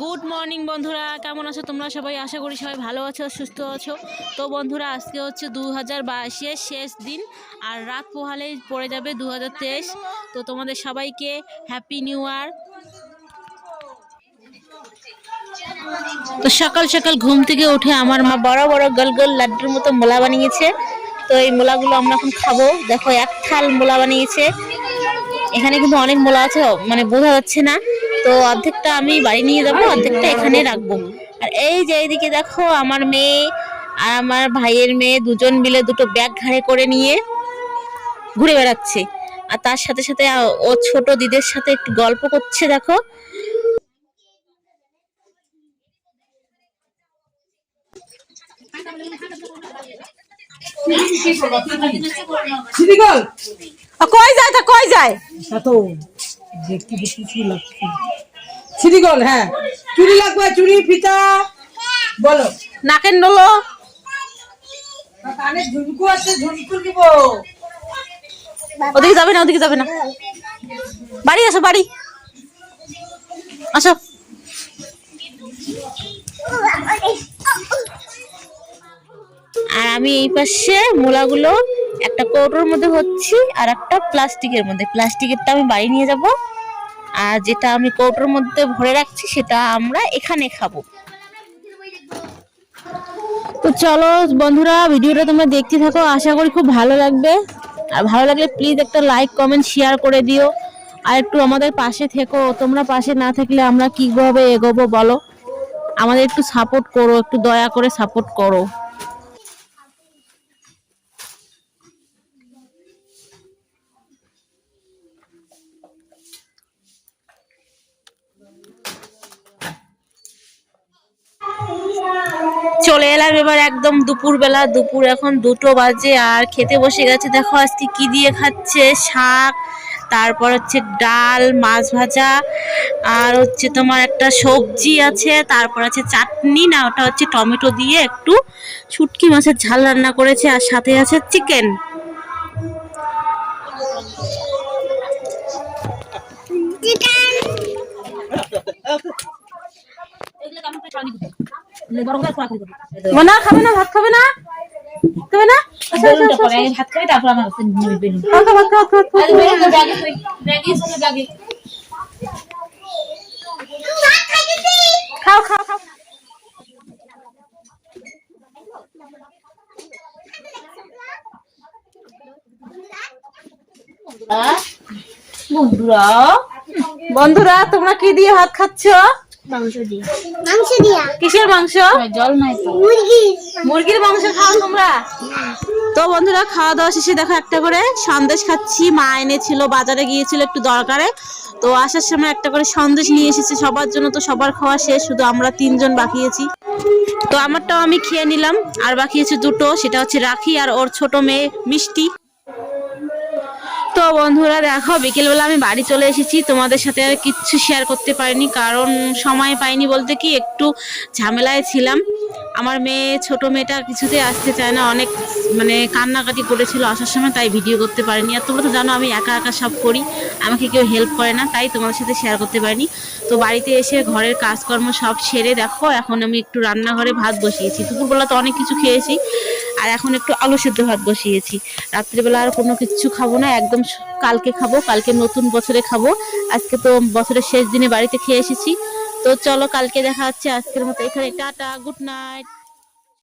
Good morning বন্ধুরা। কেমন আছো তোমরা সবাই? আশা করি সবাই ভালো আছো, সুস্থ আছো। তো বন্ধুরা, আজকে হচ্ছে দু হাজার শেষ দিন, আর রাত পোহালেই পড়ে যাবে দু হাজার তেইশ। তো তোমাদের সবাইকে হ্যাপি নিউ ইয়ার তো সকাল সকাল ঘুম থেকে উঠে আমার মা বড় বড় গোল গোল লাড্ডুর মতো মোলা বানিয়েছে। তো এই মোলাগুলো আমরা এখন খাব। দেখো, এক থাল মোলা বানিয়েছে। এখানে কিন্তু অনেক মোলা আছে মানে বোঝা যাচ্ছে না। তো অর্ধেকটা আমি বাড়ি নিয়ে যাব অর্ধেকটা এখানে রাখব। আর এই যে এইদিকে দেখো আমার মেয়ে আর আমার ভাইয়ের মেয়ে দুজন মিলে দুটো ব্যাগ ঘাড়ে করে নিয়ে ঘুরে বেড়াচ্ছে। আর তার সাথে সাথে ও ছোট দিদের সাথে একটু গল্প করছে দেখো। কই যায় তা কই যায়? দেখতে লাগছে। হ্যাঁ। চুরি লাগবে ফিতা। বলো। নাকের নলো। কানে ঝুমকু আছে ঝুমকু দিব ওদিকে যাবে না ওদিকে যাবে না। বাড়ি আসো বাড়ি। আসো। আর আমি এই পাশে মূলাগুলো একটা কৌটোর মধ্যে হচ্ছি আর একটা প্লাস্টিকের মধ্যে। প্লাস্টিকেরটা আমি বাড়ি নিয়ে যাব। আর যেটা আমি কৌটোর মধ্যে ভরে রাখছি, সেটা আমরা এখানে খাব। তো চলো বন্ধুরা, ভিডিওটা তোমরা দেখতে থাকো। আশা করি খুব ভালো লাগবে। আর ভালো লাগলে প্লিজ একটা লাইক কমেন্ট শেয়ার করে দিও। আর একটু আমাদের পাশে থেকো। তোমরা পাশে না থাকলে আমরা কীভাবে এগোবো বলো? আমাদের একটু সাপোর্ট করো, একটু দয়া করে সাপোর্ট করো। চলে এলাম এবার একদম দুপুরবেলা। দুপুর এখন দুটো বাজে আর খেতে বসে গেছে। দেখো আজকে কি দিয়ে খাচ্ছে? শাক, তারপর হচ্ছে ডাল, মাছ ভাজা, আর হচ্ছে তোমার একটা সবজি আছে, তারপর আছে চাটনি। না, ওটা হচ্ছে টমেটো দিয়ে একটু শুটকি মাছের ঝাল রান্না করেছে, আর সাথে আছে চিকেন মনা খাবে না? ভাত খাবে না? খাবে না। ভাত তারপর আমার ভাত খাও খাও খাও বন্ধুরা বন্ধুরা তোমরা কি দিয়ে ভাত খাচ্ছ? মাংস দিয়ে। মাংস দিয়া? কিসের মাংস? জল নাই তো। মুরগি মুরগির মাংস খাও তোমরা। তো বন্ধুরা খাওয়া দাওয়া শেষে দেখো একটা করে সন্দেশ খাচ্ছি। মা এনেছিল বাজারে গিয়েছিল একটু দরকারে। তো আসার সময় একটা করে সন্দেশ নিয়ে এসেছে। সবার জন্য তো সবার খাওয়া শেষ শুধু আমরা তিনজন বাকিয়েছি তো আমারটাও আমি খেয়ে নিলাম। আর বাকি আছে দুটো সেটা হচ্ছে রাখি আর ওর ছোট মেয়ে মিষ্টি। তো বন্ধুরা দেখো, বিকেলবেলা আমি বাড়ি চলে এসেছি। তোমাদের সাথে আর কিচ্ছু শেয়ার করতে পারিনি, কারণ সময় পাইনি বলতে কি, একটু ঝামেলায় ছিলাম। আমার মেয়ে, ছোট মেয়েটা কিছুতে আসতে চায় না, অনেক মানে কান্নাকাটি করেছিল আসার সময়, তাই ভিডিও করতে পারিনি। আর তোমরা তো জানো, আমি একা একা সব করি, আমাকে কেউ হেল্প করে না, তাই তোমাদের সাথে শেয়ার করতে পারিনি। তো বাড়িতে এসে ঘরের কাজকর্ম সব সেরে দেখো, এখন আমি একটু রান্নাঘরে ভাত বসিয়েছি। দুপুরবেলা তো অনেক কিছু খেয়েছি আর এখন একটু আলু সেদ্ধ ভাত বসিয়েছি। রাত্রিবেলা আর কোনো কিছু খাব না, একদম কালকে খাব, কালকে নতুন বছরে খাব। আজকে তো বছরের শেষ দিনে বাড়িতে খেয়ে এসেছি। তো চলো কালকে দেখা হচ্ছে আজকের মতো এখানে, টাটা গুড নাইট